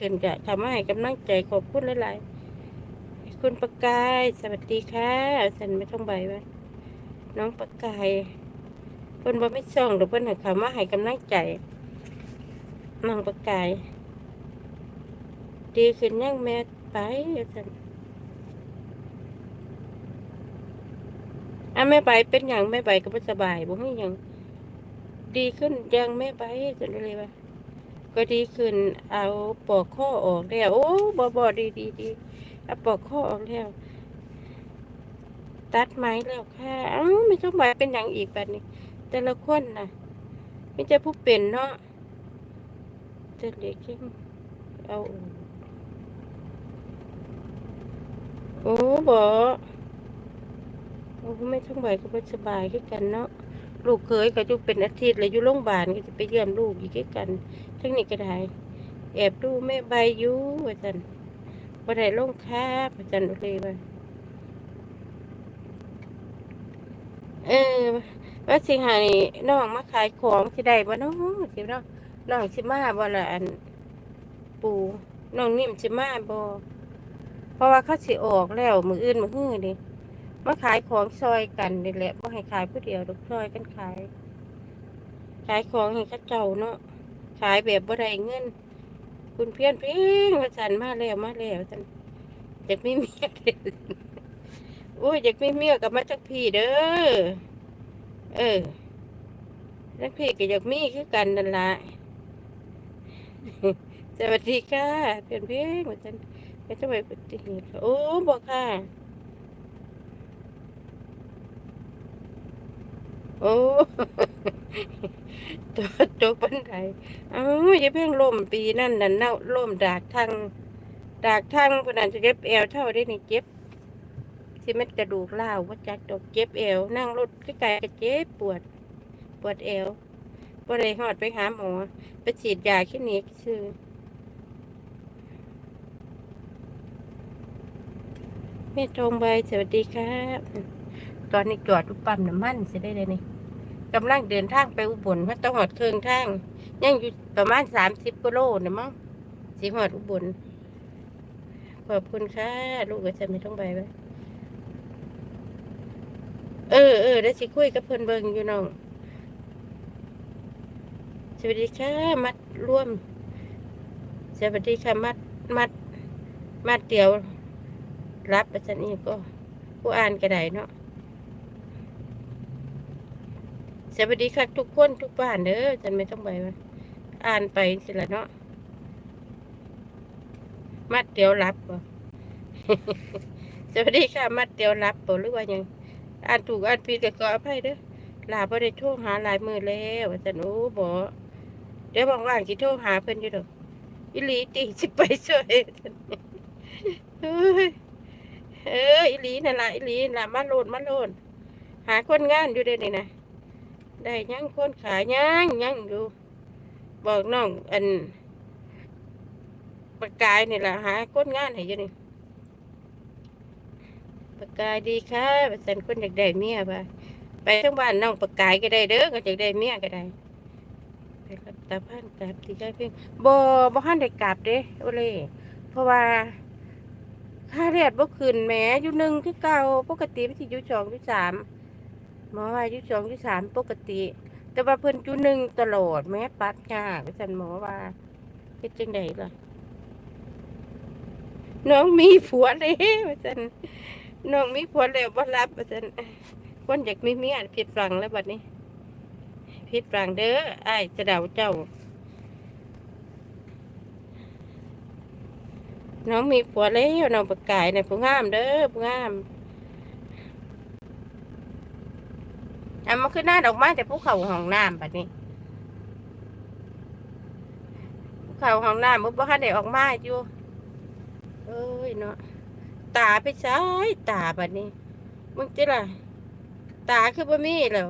ขึ้นก็ทำให้กำลังใจขอบคุณหลายๆคุณประกายสวัสดีค่ะฉันไม่ต้องใบไว้น้องประกายเพิ่นบ่ไม่ส่องหรือเพิ่นให้คำว่าให้กำลังใจน้องประกาย ดีขึ้นยังแม่ไปฉันอะแม่ไปเป็นอย่างแม่ไปก็บ่สบายบ่มีหยังดีขึ้นยังแม่ไปฉันเลยว่า ก็ดีขึ้น เอาปอกข้อออกแล้ว โอ้บอบอดีดีดีเอาปอกข้อออกแล้ว ตัดไม้แล้วค่ะอ้าไม่ต้องมาเป็นอย่างอีกแบบนี้ แต่ละคนนะไม่จะผู้เป็นเนาะจะเล็กขึ้นเอาโอ้บอโอ้ไม่ต้องไปก็ไม่สบายขึ้นกันเนาะ ลูกเคยก็อยู่เป็นอาทิตย์เลยอยู่โรงพยาบาลก็จะไปเยี่ยมลูกอีกกันทั้งนี้ก็ได้แอบดูแม่ใบอยู่ว่าจันบ่ได้ลงคาบว่าจันเลยว่าเออว่าสิให้น้องมาขายของสิได้บ่น้องสิเนาะน้องสิมาบ่ละอัน ปูน้องนิ่มสิมาบ่เพราะว่าเขาสิออกแล้วมืออื่นมือฮื้อนี่ มาขายของซอยกันนี่แหละบ่ให้ขายผู้เดียวดอกซอยกันขาย ขายของให้เขาเจ้าเนาะขายแบบบ่ได้เงิน คุณเพี้ยนเพี้ยนว่าสันมาแล้วมาแล้วสันอยากมีเมียเด้อโอ้ยอยากมีเมียกับมาจากพี่เด้อเออแล้วพี่ก็อยากมีคือกันนั่นละสวัสดีค่ะเพี้ยนเพี้ยนว่าสันไม่ต้องไปปฏิเหตุโอ้บอกค่ะ โอ้ตัวตัวปันไดเอ้าอย่าเพิ่งล่มปีนั่นน่ะเน่าล่มดากทางดากทางพนันจะเจ็บเอวเท่าได้นี่เจ็บสิเม็ดกระดูกเล่าวว่าจักดอกเจ็บเอวนั่งรถใกล้ๆก็เจ็บปวด ปวดเอวบ่ได้หอดไปหาหมอ ไปฉีดยาแค่นี้ซื้อแม่ทองใบสวัสดีครับ ตอนนี้จอดทุกปั๊มน้ำมันจะได้เลยนี่กำลังเดินทางไปอุบลเพราะต้องหอดเครื่องทาง ยังอยู่ประมาณสามสิบกิโลนะมั้งสิหอดอุบลขอบคุณค่ะ ลูกก็จะไม่ต้องไปไว้เออเออได้สิคุยกับเพื่อนเบิงอยู่น้อง สวัสดีค่ะ มัดร่วม สวัสดีค่ะ มัดมัด มัดเดียว รับอาจารย์นี่ก็ ผู้อ่านก็ได้เนาะ สวัสดีค่ะทุกคนทุกบ้านเด้อฉันไม่ต้องไปว่าอ่านไปสิละเนาะมัดเดียวรับบ่สวัสดีค่ะ มัดเดียวรับบ่หรือว่ายังอ่านถูกอ่านผิดก็ขออภัยเด้อลาบ่ได้โทรหาหลายมือแล้วว่าฉันโอ้บ่เดี๋ยวว่างๆสิโทรหาเพิ่นอยู่ดอกอีหลีติสิไปช่วยเฮ้ยเอออีหลีนั่นล่ะอีหลีนั่นล่ะมาโลดมาโลดหาคนงานอยู่เด้นี่นะ ได้ยังคนขายยังยังอยู่บอกน้องอันปากกายนี่แหละหาคนงานให้ยังนี่ปากกายดีค่ะไปสันคนอยากได้เมียไปไปทั้งบ้านน้องปากกายก็ได้เด้อก็อยากได้เมียก็ได้ไปกับตาพันกลับที่ใกล้เพียงบ่บ่ฮันได้กลับเด้โอเล่เพราะว่าค่าเรียดบ่ขึ้นแหมอยู่หนึ่งคือเก่าปกติมันสิอยู่สองอยู่สาม หมอว่าอายุสองอายุสามปกติ แต่ว่าเพิ่นจุหนึ่งตลอดแม้ปัดยากสันหมอว่าเฮ็ดจังไดล่ะน้องมีผัวแล้วสันน้องมีผัวแล้วบ่รับสันคนอยากมีเมียผิดฝังแล้วบัดนี้ผิดฝังเด้อไอ้จะเดาเจ้า น้องมีผัวแล้วน้องประกายในผู้งามเด้อผู้งาม อะมันคือหน้าดอกไม้แต่ภูเขาห้องน้ำแบบนี้ภูเขาห้องน้ำมันบ่ทันได้ออกมาอยู่เอ้ยเนาะตาไปซ้ายตาแบบนี้มึงจิล่ะ ตาคือบ่มีแล้ว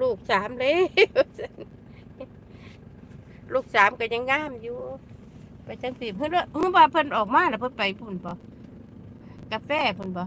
ลูกสามเลยลูกสามก็ยังงามอยู่ ไปจังสีเพิ่นว่าเพิ่นว่าเพิ่นออกมาแล้วเพิ่นไปพุ่นบ่กาแฟพุ่นบ่